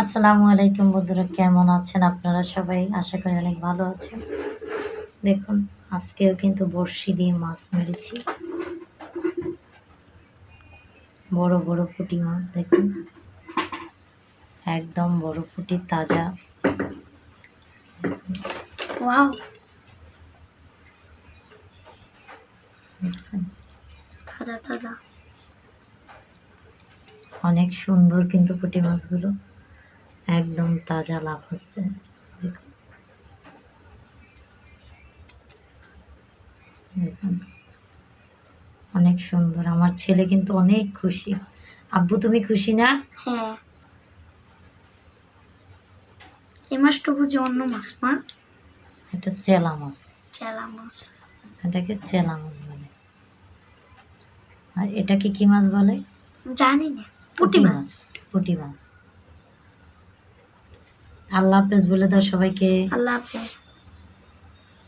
আসসালামু আলাইকুম বন্ধুরা কেমন আছেন আপনারা সবাই? আশা করি অনেক ভালো আছেন। দেখুন আজকেও কিন্তু বড়শি দিয়ে মাছ মেরেছি। বড় বড় পুঁটি মাছ দেখুন। একদম বড় পুঁটি তাজা। ওয়াও। তাজা তাজা। অনেক সুন্দর কিন্তু পুঁটি মাছগুলো। একদম তাজা লাভ হচ্ছে। অনেক সুন্দর। আমার ছেলে কিন্তু অনেক খুশি। আব্বু তুমি খুশি না? হ্যাঁ। এই মাছটা বুঝি অন্য মাছ মা এটা চেলা মাছ। চেলা মাছ। এটাকে চেলা মাছ বলে। আর এটাকে কি মাছ বলে? জানি না। পুঁটি মাছ পুঁটি মাছ। আল্লাহ হাফেজ বলে দাও সবাইকে। আল্লাহ হাফেজ।